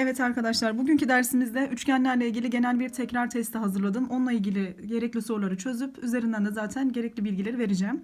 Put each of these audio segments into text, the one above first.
Evet arkadaşlar bugünkü dersimizde üçgenlerle ilgili genel bir tekrar testi hazırladım. Onunla ilgili gerekli soruları çözüp üzerinden de zaten gerekli bilgileri vereceğim.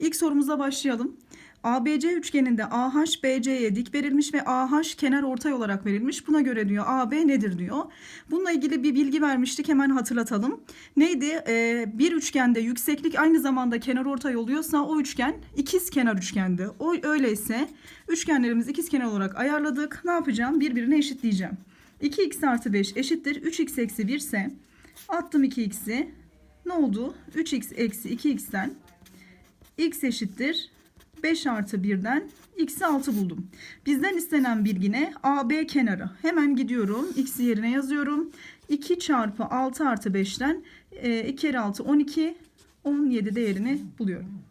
İlk sorumuza başlayalım. ABC üçgeninde AH BC'ye dik verilmiş ve AH kenar ortay olarak verilmiş. Buna göre diyor AB nedir diyor. Bununla ilgili bir bilgi vermiştik hemen hatırlatalım. Neydi? Ee, bir üçgende yükseklik aynı zamanda kenar ortay oluyorsa o üçgen ikiz kenar üçgendi. O öyleyse üçgenlerimizi ikiz kenar olarak ayarladık. Ne yapacağım? Birbirine eşitleyeceğim. 2x artı 5 eşittir. 3x eksi 1 ise attım 2x'i. Ne oldu? 3x eksi 2x'ten x eşittir 5 artı 1'den x'i 6 buldum. Bizden istenen bilgi ne? AB kenarı. Hemen gidiyorum. X'i yerine yazıyorum. 2 çarpı 6 artı 5'ten e, 2 kere 6 12 17 değerini buluyorum.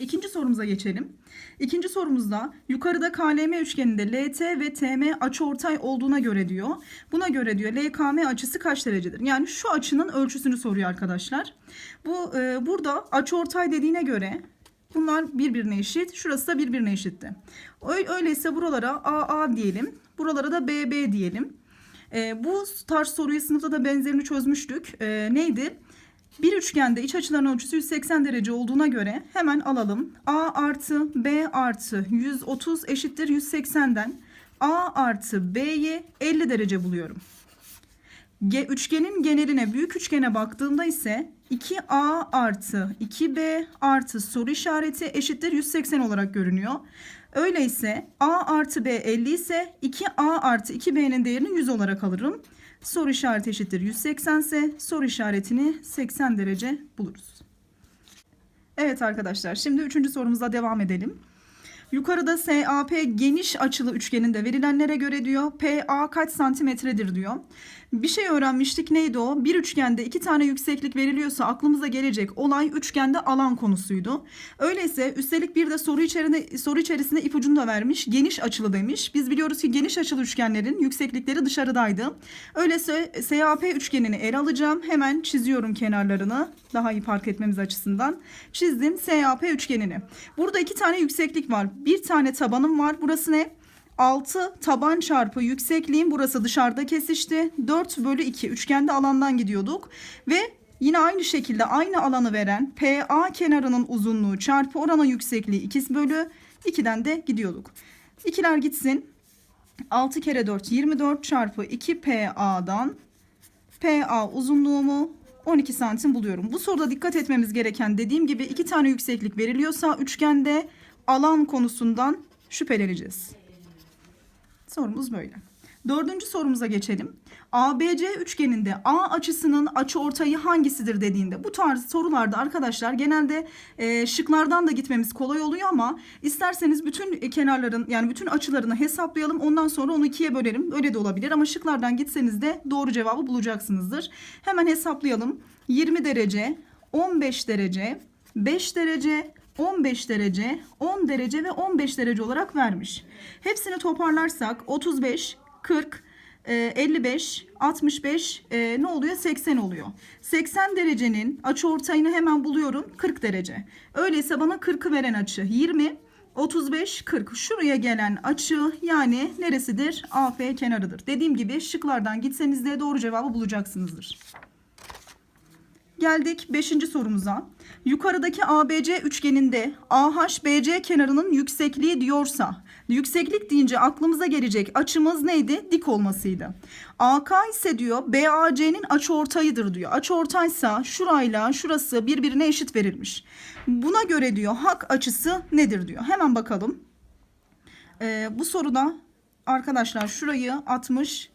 İkinci sorumuza geçelim. İkinci sorumuzda yukarıda KLM üçgeninde LT ve TM açıortay olduğuna göre diyor. Buna göre diyor LKM açısı kaç derecedir? Yani şu açının ölçüsünü soruyor arkadaşlar. Bu e, burada açıortay dediğine göre bunlar birbirine eşit. Şurası da birbirine eşitti. Öy- Öyleyse buralara AA diyelim. Buralara da BB diyelim. E, bu tarz soruyu sınıfta da benzerini çözmüştük. E, neydi? Bir üçgende iç açıların ölçüsü 180 derece olduğuna göre hemen alalım. A artı B artı 130 eşittir 180'den A artı B'yi 50 derece buluyorum. Ge- üçgenin geneline büyük üçgene baktığımda ise 2A artı 2B artı soru işareti eşittir 180 olarak görünüyor. Öyleyse A artı B 50 ise 2A artı 2B'nin değerini 100 olarak alırım. Soru işareti eşittir 180 ise soru işaretini 80 derece buluruz. Evet arkadaşlar şimdi üçüncü sorumuza devam edelim. Yukarıda SAP geniş açılı üçgeninde verilenlere göre diyor PA kaç santimetredir diyor. Bir şey öğrenmiştik neydi o? Bir üçgende iki tane yükseklik veriliyorsa aklımıza gelecek olay üçgende alan konusuydu. Öyleyse üstelik bir de soru içerisinde, soru içerisinde ipucunu da vermiş. Geniş açılı demiş. Biz biliyoruz ki geniş açılı üçgenlerin yükseklikleri dışarıdaydı. Öyleyse SAP üçgenini ele alacağım. Hemen çiziyorum kenarlarını. Daha iyi fark etmemiz açısından. Çizdim SAP üçgenini. Burada iki tane yükseklik var. Bir tane tabanım var. Burası ne? 6 taban çarpı yüksekliğim burası dışarıda kesişti. 4 bölü 2 üçgende alandan gidiyorduk. Ve yine aynı şekilde aynı alanı veren PA kenarının uzunluğu çarpı oranın yüksekliği 2 bölü 2'den de gidiyorduk. İkiler gitsin. 6 kere 4 24 çarpı 2 PA'dan PA uzunluğumu 12 santim buluyorum. Bu soruda dikkat etmemiz gereken dediğim gibi iki tane yükseklik veriliyorsa üçgende alan konusundan şüpheleneceğiz. Sorumuz böyle. Dördüncü sorumuza geçelim. ABC üçgeninde A açısının açıortayı hangisidir dediğinde bu tarz sorularda arkadaşlar genelde e, şıklardan da gitmemiz kolay oluyor ama isterseniz bütün kenarların yani bütün açılarını hesaplayalım ondan sonra onu ikiye bölerim öyle de olabilir ama şıklardan gitseniz de doğru cevabı bulacaksınızdır. Hemen hesaplayalım 20 derece 15 derece 5 derece 15 derece, 10 derece ve 15 derece olarak vermiş. Hepsini toparlarsak 35, 40, e, 55, 65 e, ne oluyor? 80 oluyor. 80 derecenin açıortayını hemen buluyorum. 40 derece. Öyleyse bana 40'ı veren açı 20, 35, 40. Şuraya gelen açı yani neresidir? AF kenarıdır. Dediğim gibi şıklardan gitseniz de doğru cevabı bulacaksınızdır. Geldik 5. sorumuza. Yukarıdaki ABC üçgeninde AHBC kenarının yüksekliği diyorsa, yükseklik deyince aklımıza gelecek açımız neydi? Dik olmasıydı. AK ise diyor BAC'nin açıortayıdır diyor. Açıortaysa şurayla şurası birbirine eşit verilmiş. Buna göre diyor hak açısı nedir diyor. Hemen bakalım. Ee, bu soruda arkadaşlar şurayı 60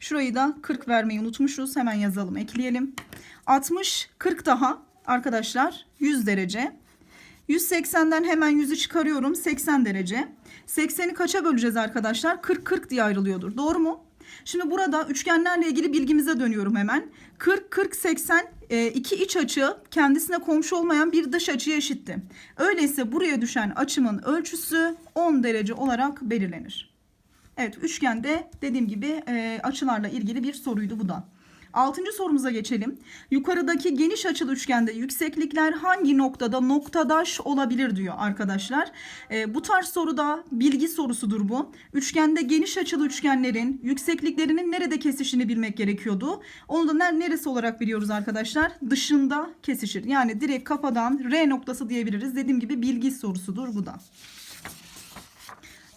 Şurayı da 40 vermeyi unutmuşuz. Hemen yazalım, ekleyelim. 60, 40 daha arkadaşlar 100 derece. 180'den hemen 100'ü çıkarıyorum. 80 derece. 80'i kaça böleceğiz arkadaşlar? 40 40 diye ayrılıyordur. Doğru mu? Şimdi burada üçgenlerle ilgili bilgimize dönüyorum hemen. 40 40 80 e, iki iç açı kendisine komşu olmayan bir dış açıya eşitti. Öyleyse buraya düşen açımın ölçüsü 10 derece olarak belirlenir. Evet üçgende dediğim gibi e, açılarla ilgili bir soruydu bu da. Altıncı sorumuza geçelim. Yukarıdaki geniş açılı üçgende yükseklikler hangi noktada noktadaş olabilir diyor arkadaşlar. Ee, bu tarz soruda bilgi sorusudur bu. Üçgende geniş açılı üçgenlerin yüksekliklerinin nerede kesişini bilmek gerekiyordu. Onu da ner- neresi olarak biliyoruz arkadaşlar? Dışında kesişir. Yani direkt kafadan R noktası diyebiliriz. Dediğim gibi bilgi sorusudur bu da.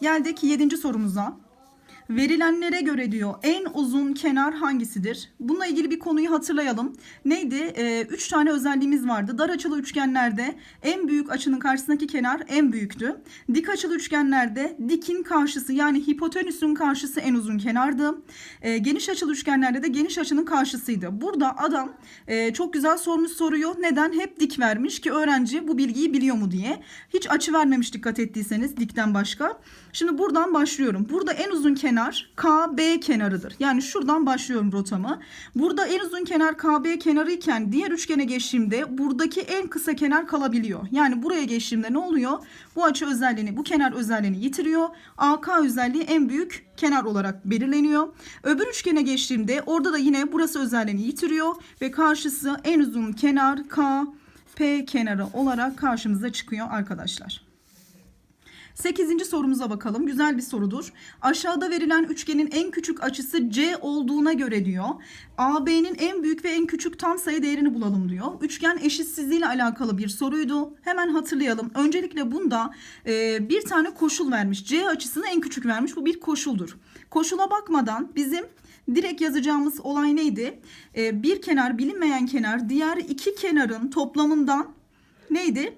Geldik 7. sorumuza. Verilenlere göre diyor en uzun kenar hangisidir? Bununla ilgili bir konuyu hatırlayalım. Neydi? Ee, üç tane özelliğimiz vardı. Dar açılı üçgenlerde en büyük açının karşısındaki kenar en büyüktü. Dik açılı üçgenlerde dikin karşısı yani hipotenüsün karşısı en uzun kenardı. Ee, geniş açılı üçgenlerde de geniş açının karşısıydı. Burada adam e, çok güzel sormuş soruyu. Neden? Hep dik vermiş ki öğrenci bu bilgiyi biliyor mu diye. Hiç açı vermemiş dikkat ettiyseniz dikten başka. Şimdi buradan başlıyorum. Burada en uzun kenar KB kenarıdır. Yani şuradan başlıyorum rotamı. Burada en uzun kenar KB kenarı iken diğer üçgene geçtiğimde buradaki en kısa kenar kalabiliyor. Yani buraya geçtiğimde ne oluyor? Bu açı özelliğini, bu kenar özelliğini yitiriyor. AK özelliği en büyük kenar olarak belirleniyor. Öbür üçgene geçtiğimde orada da yine burası özelliğini yitiriyor ve karşısı en uzun kenar KP kenarı olarak karşımıza çıkıyor arkadaşlar. 8. sorumuza bakalım. Güzel bir sorudur. Aşağıda verilen üçgenin en küçük açısı C olduğuna göre diyor. AB'nin en büyük ve en küçük tam sayı değerini bulalım diyor. Üçgen eşitsizliği ile alakalı bir soruydu. Hemen hatırlayalım. Öncelikle bunda e, bir tane koşul vermiş. C açısını en küçük vermiş. Bu bir koşuldur. Koşula bakmadan bizim direkt yazacağımız olay neydi? E, bir kenar bilinmeyen kenar diğer iki kenarın toplamından neydi?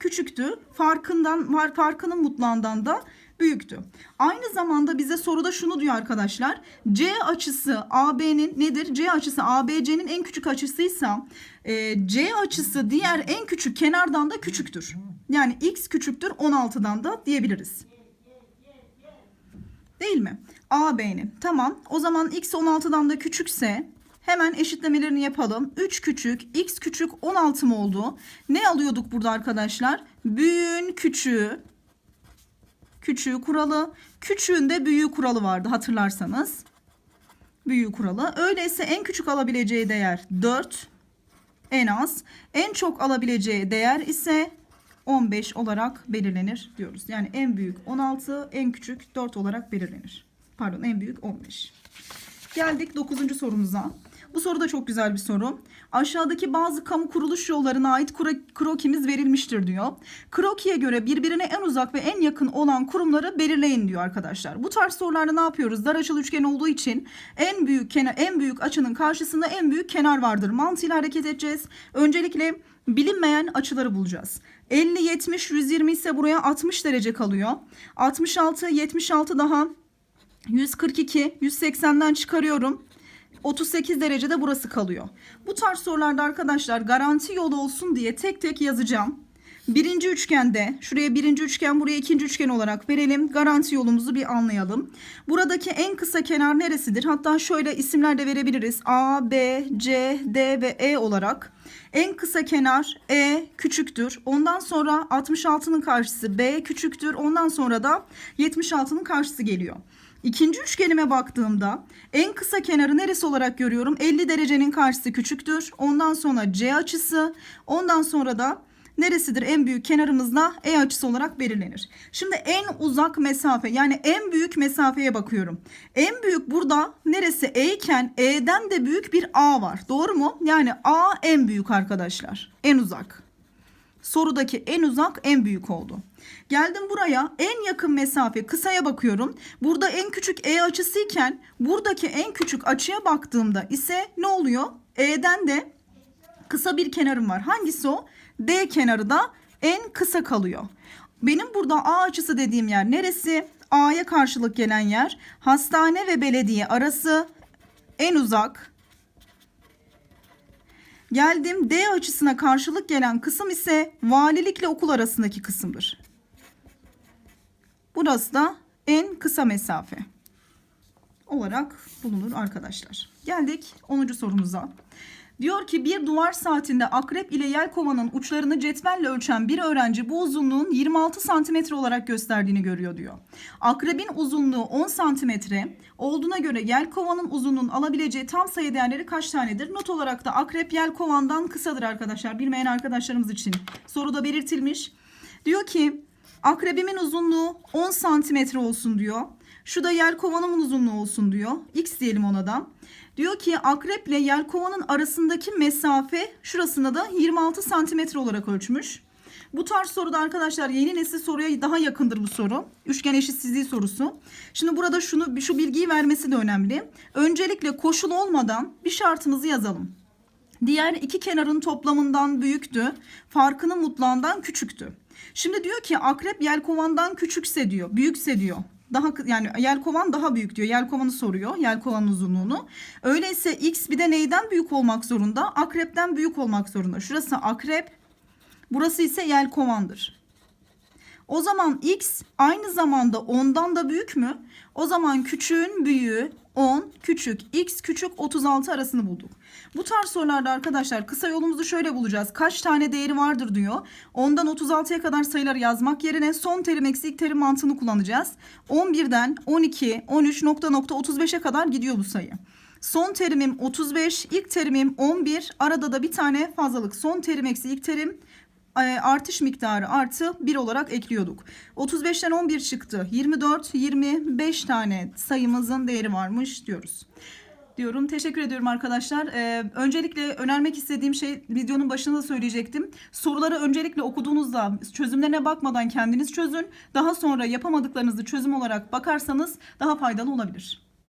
Küçüktü. Farkından var farkının mutlağından da büyüktü. Aynı zamanda bize soruda şunu diyor arkadaşlar. C açısı AB'nin nedir? C açısı ABC'nin en küçük açısıysa e, C açısı diğer en küçük kenardan da küçüktür. Yani x küçüktür 16'dan da diyebiliriz. Değil mi? AB'nin. Tamam. O zaman x 16'dan da küçükse hemen eşitlemelerini yapalım. 3 küçük, x küçük 16 mı oldu? Ne alıyorduk burada arkadaşlar? Büyüğün küçüğü. Küçüğü kuralı. Küçüğün de büyüğü kuralı vardı hatırlarsanız. Büyüğü kuralı. Öyleyse en küçük alabileceği değer 4. En az. En çok alabileceği değer ise 15 olarak belirlenir diyoruz. Yani en büyük 16, en küçük 4 olarak belirlenir. Pardon en büyük 15. Geldik 9. sorumuza. Bu soru da çok güzel bir soru. Aşağıdaki bazı kamu kuruluş yollarına ait kro- krokimiz verilmiştir diyor. Krokiye göre birbirine en uzak ve en yakın olan kurumları belirleyin diyor arkadaşlar. Bu tarz sorularda ne yapıyoruz? Dar açılı üçgen olduğu için en büyük kenar en büyük açının karşısında en büyük kenar vardır. Mantığıyla hareket edeceğiz. Öncelikle bilinmeyen açıları bulacağız. 50 70 120 ise buraya 60 derece kalıyor. 66 76 daha 142 180'den çıkarıyorum. 38 derecede burası kalıyor. Bu tarz sorularda arkadaşlar garanti yol olsun diye tek tek yazacağım. Birinci üçgende şuraya birinci üçgen buraya ikinci üçgen olarak verelim. Garanti yolumuzu bir anlayalım. Buradaki en kısa kenar neresidir? Hatta şöyle isimler de verebiliriz. A, B, C, D ve E olarak. En kısa kenar E küçüktür. Ondan sonra 66'nın karşısı B küçüktür. Ondan sonra da 76'nın karşısı geliyor. İkinci üçgenime baktığımda en kısa kenarı neresi olarak görüyorum? 50 derecenin karşısı küçüktür. Ondan sonra C açısı. Ondan sonra da neresidir? En büyük kenarımızda E açısı olarak belirlenir. Şimdi en uzak mesafe yani en büyük mesafeye bakıyorum. En büyük burada neresi E iken E'den de büyük bir A var. Doğru mu? Yani A en büyük arkadaşlar. En uzak. Sorudaki en uzak en büyük oldu. Geldim buraya en yakın mesafe kısaya bakıyorum. Burada en küçük E açısıyken buradaki en küçük açıya baktığımda ise ne oluyor? E'den de kısa bir kenarım var. Hangisi o? D kenarı da en kısa kalıyor. Benim burada A açısı dediğim yer neresi? A'ya karşılık gelen yer hastane ve belediye arası en uzak. Geldim D açısına karşılık gelen kısım ise valilikle okul arasındaki kısımdır. Burası da en kısa mesafe olarak bulunur arkadaşlar. Geldik 10. sorumuza. Diyor ki bir duvar saatinde akrep ile yelkovanın uçlarını cetvelle ölçen bir öğrenci bu uzunluğun 26 santimetre olarak gösterdiğini görüyor diyor. Akrebin uzunluğu 10 santimetre olduğuna göre yelkovanın uzunluğunun alabileceği tam sayı değerleri kaç tanedir? Not olarak da akrep yelkovandan kısadır arkadaşlar. Bilmeyen arkadaşlarımız için soruda belirtilmiş. Diyor ki akrebimin uzunluğu 10 santimetre olsun diyor. Şu da yelkovanımın uzunluğu olsun diyor. X diyelim ona da. Diyor ki akreple yelkovanın arasındaki mesafe şurasında da 26 santimetre olarak ölçmüş. Bu tarz soruda arkadaşlar yeni nesil soruya daha yakındır bu soru. Üçgen eşitsizliği sorusu. Şimdi burada şunu şu bilgiyi vermesi de önemli. Öncelikle koşul olmadan bir şartımızı yazalım. Diğer iki kenarın toplamından büyüktü. Farkının mutlağından küçüktü. Şimdi diyor ki akrep yelkovandan küçükse diyor, büyükse diyor. Daha yani yelkovan daha büyük diyor. Yelkovanı soruyor. Yelkovanın uzunluğunu. Öyleyse x bir de neyden büyük olmak zorunda? Akrepten büyük olmak zorunda. Şurası akrep, burası ise yelkovandır. O zaman x aynı zamanda 10'dan da büyük mü? O zaman küçüğün büyüğü 10, küçük, x küçük 36 arasını bulduk. Bu tarz sorularda arkadaşlar kısa yolumuzu şöyle bulacağız. Kaç tane değeri vardır diyor. 10'dan 36'ya kadar sayıları yazmak yerine son terim eksi ilk terim mantığını kullanacağız. 11'den 12, 13 nokta nokta 35'e kadar gidiyor bu sayı. Son terimim 35, ilk terimim 11. Arada da bir tane fazlalık. Son terim eksi ilk terim artış miktarı artı 1 olarak ekliyorduk. 35'ten 11 çıktı. 24, 25 tane sayımızın değeri varmış diyoruz. Diyorum. Teşekkür ediyorum arkadaşlar. Ee, öncelikle önermek istediğim şey videonun başında da söyleyecektim. Soruları öncelikle okuduğunuzda çözümlerine bakmadan kendiniz çözün. Daha sonra yapamadıklarınızı çözüm olarak bakarsanız daha faydalı olabilir.